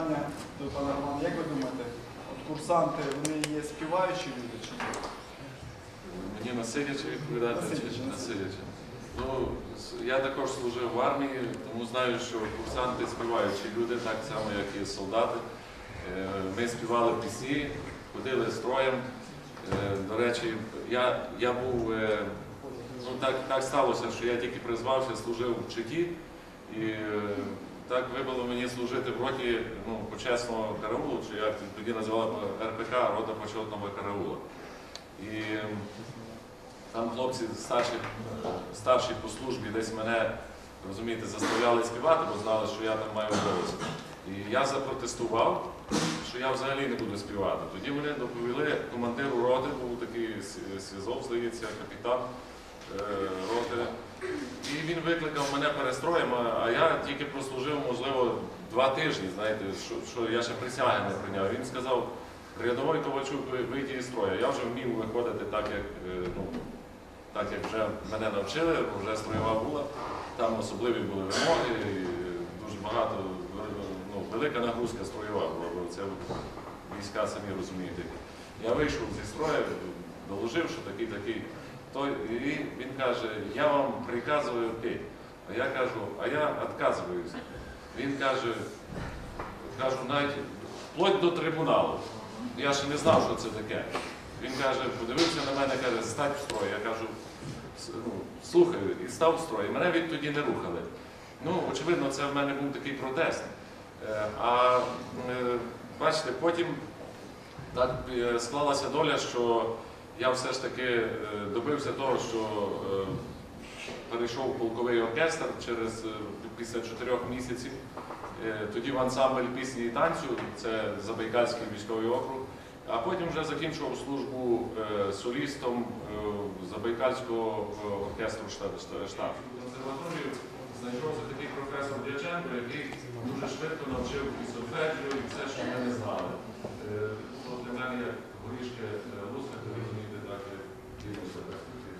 питання до пана Романа. Як ви думаєте, от курсанти вони є співаючі люди чи ні? Мені на відповідати На чи сидячи, чи на на сидячи. Ну, с- я також служив в армії, тому знаю, що курсанти співаючі люди, так само, як і солдати. Е, Ми співали пісні, ходили строєм. Е, До речі, я, я був, е, ну так, так сталося, що я тільки призвався, служив в Читі, і е, так випало мені служити в роті ну, почесного караулу, чи як тоді називали РПК, рота почетного караула. І там хлопці старші, старші по службі десь мене, розумієте, заставляли співати, бо знали, що я там маю голос. І я запротестував, що я взагалі не буду співати. Тоді вони доповіли командиру роти, був такий Свізов, здається, капітан е, роти. І він викликав мене перестроєм, а- я тільки прослужив, можливо, два тижні, знаєте, що, що я ще присяги не прийняв. Він сказав, рядовий Ковальчук, ви- вийдіть із строю. Я вже вмів виходити так, як, е, ну, так, як вже мене навчили, вже строєва була. Там особливі були вимоги, і дуже багато, ну, велика нагрузка строєва була, бо це війська самі розумієте. Я вийшов зі строю, доложив, що такий Той, і він каже, я вам приказую петь. А я кажу, а я відказуюся. Він каже, кажу, навіть вплоть до трибуналу. Я ще не знав, що це таке. Він каже, подивився на мене, каже, стать в строй. Я кажу, «С- ну, слухаю, і став в строй. Мене відтоді не рухали. Ну, очевидно, це в мене був такий протест. Е, А е, бачите, потім так е, склалася доля, що я все ж таки е, добився того, що е, перейшов полковий оркестр через е, після чотирьох місяців. Тоді в ансамбль пісні і танцю, це Забайкальський військовий округ. А потім вже закінчував службу солістом Забайкальського оркестру. В консерваторію знайшовся такий професор Дяченко, який дуже швидко навчив і сольфеджіо, і все, що ми не знали. Для мене як горішки луска, то розумієте, так як ділося перспектив.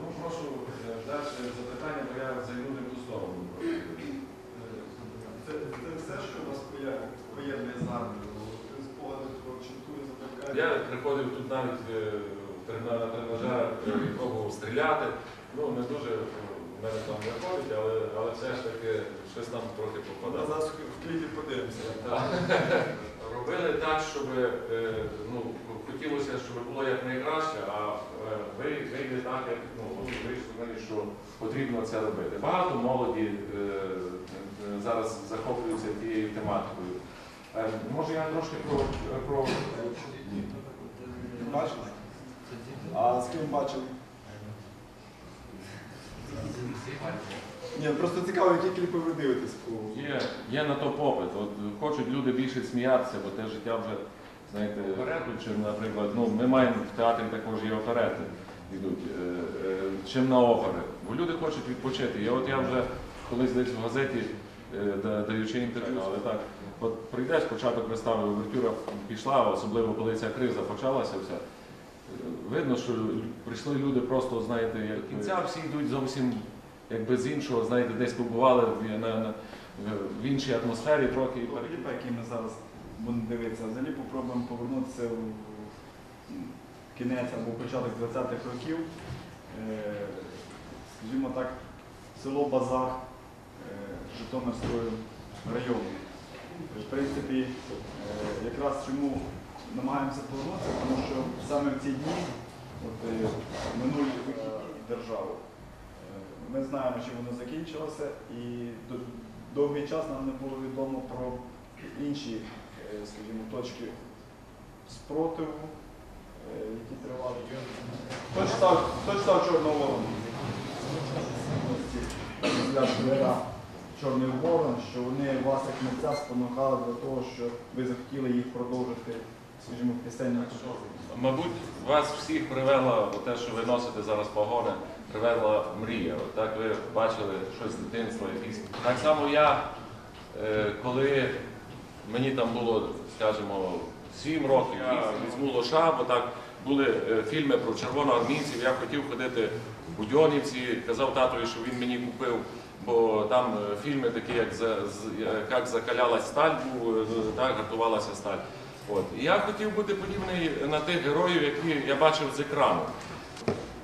Ну, прошу е, далі запитання, бо я зайду не в ту сторону. Це, це все, що у вас поє- поєднує з армією? Ви спогади про чітку і запекання? Я приходив тут навіть е, на тренажерах е, пробував стріляти. Ну, не дуже в мене там виходить, але, але все ж таки щось там трохи попадало. зараз в кліпі подивимося. Робили так, щоб е, ну, хотілося, щоб було як найкраще, а ви- вийде так, як ну, вийшло що потрібно це робити. Багато молоді зараз захоплюються тією тематикою. Е, Може я трошки про, про... Ні. Бачили? А з ким бачили? Ні, просто цікаво, які кліпи ви дивитесь Є, є на то попит. От хочуть люди більше сміятися, бо те життя вже, знаєте, чим, наприклад, ну, ми маємо в театрі також є оперети йдуть, е, е, чим на опери. Бо люди хочуть відпочити. І от я вже колись десь в газеті, е, даючи інтерв'ю, але так, от прийдеш, початок вистави, овертюра пішла, особливо коли ця криза почалася вся. е, Видно, що прийшли люди просто, знаєте, як кінця всі йдуть зовсім якби з іншого, знаєте, десь побували в, на, на, в іншій атмосфері трохи і Кліп, перейшли. який ми зараз будемо дивитися, взагалі попробуємо повернутися в кінець або початок 20-х років. Е, Скажімо так, село Базар е, Житомирського району. В принципі, е, якраз чому намагаємося повернутися, тому що саме в ці дні от, е, минулі вихід держави. Е, Ми знаємо, що воно закінчилося, і довгий час нам не було відомо про інші, е, скажімо, точки спротиву, е, які тривали. Хто читав Чорного ворона? Чорний ворон, що вони вас як митця спонукали до того, що ви захотіли їх продовжити, скажімо, в пісенній Мабуть, вас всіх привела те, що ви носите зараз погони, привела мрія. От так ви бачили щось з дитинства, якісь. Так само я, е, коли мені там було, скажімо, 7 років, я візьму лоша, бо так були е, фільми про червоноармійців, я хотів ходити в Будьонівці, казав татові, що він мені купив бо там е, фільми такі, як е, як закалялась сталь, був, е, так, гартувалася сталь. От. І я хотів бути подібний на тих героїв, які я бачив з екрану.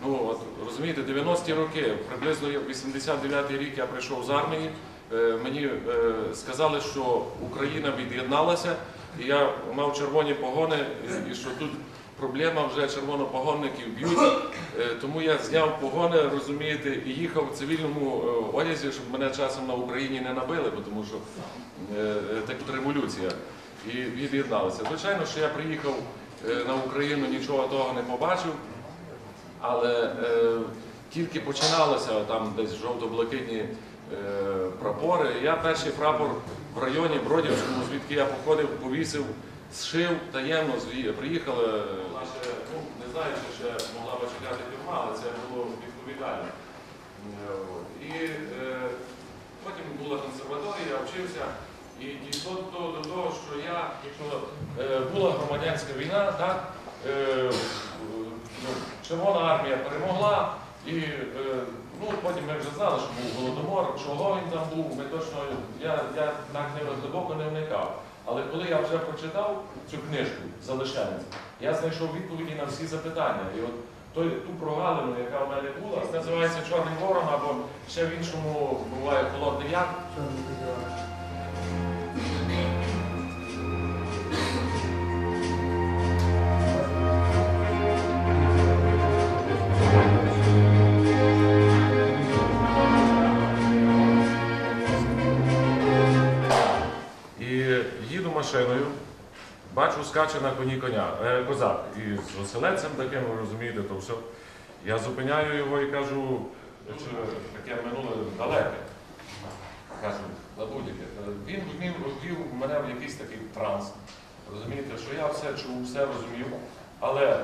Ну, от, розумієте, 90-ті роки, приблизно 89-й рік я прийшов з армії. Мені сказали, що Україна від'єдналася, і я мав червоні погони, і що тут проблема вже червонопогонників б'ють. Е, Тому я зняв погони, розумієте, і їхав в цивільному е, одязі, щоб мене часом на Україні не набили, тому що е, так революція. І від'єдналися. Звичайно, що я приїхав на Україну, нічого того не побачив. Але тільки починалося там десь жовто-блакитні прапори. Я перший прапор в районі Бродівському, звідки я походив, повісив, зшив таємно. Приїхали, ну, не знаю, чи ще могла би чекати тюрма, але це було відповідально. І е, потім була консерваторія, я вчився. І дійшло до, до того, що я, якщо е, була громадянська війна, так, е, ну, Червона армія перемогла, і е, ну, потім ми вже знали, що був голодомор, чого він там був, ми точно, я, я так глибоко не вникав. Але коли я вже прочитав цю книжку Залишенець, я знайшов відповіді на всі запитання. І от той, ту прогалину, яка в мене була, називається Чорний ворон, або ще в іншому буває Холодний Яр. Бачу, скаче на коні коня, е, козак. З оселедцем таким, ви розумієте, то все. Я зупиняю його і кажу, таке минуле далеке. Кажу, Лабудіке, він вмів, ввів мене в якийсь такий транс. Розумієте, що я все чув, все розумів, але е,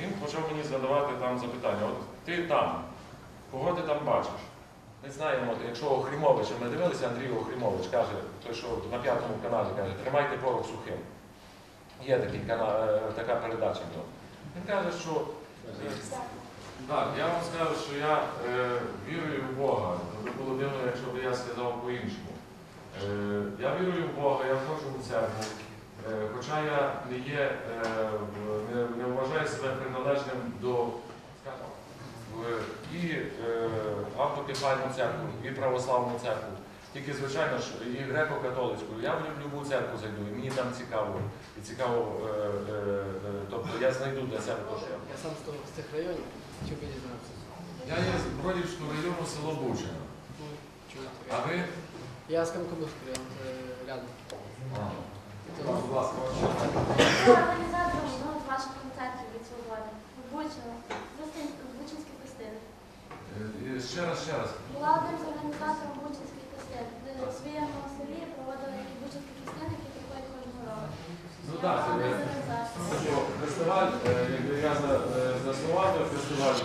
він почав мені задавати там запитання. От ти там, кого ти там бачиш? Ми знаємо, якщо Охрімович, ми дивилися, Андрій Охрімович каже, той, що на п'ятому каналі каже, тримайте порох сухим. Є такий канал, е, така передача. Він каже, що е, так, я вам скажу, що я е, вірую в Бога. Би було дивно, якщо б я сказав по-іншому. Е, я вірую в Бога, я ходжу в церкву. Е, хоча я не є, е, не, не вважаю себе приналежним до і е, автокефальну церкву, і православну церкву. Тільки, звичайно ж, і греко-католицьку. Я в любу церкву зайду, і мені там цікаво. І цікаво, е, е, е, тобто я знайду для себе те, що я Я сам з, тих районів, чого би дізнався. Я є з Бродівського району село Бучина. Ну, А ви? Я з Камкобурського району, рядом. Будь ласка, Я організатором одного з ваших концертів від свободи. В Бучино, в Бучинській фестини. Е, Ще раз, ще раз. Була одним з організатором Бучинських фестин. Де в своєму селі проводили Бучинські фестини, які приходять кожного року. Ну так, це фестиваль, е, якби я за- е, заснував фестиваль,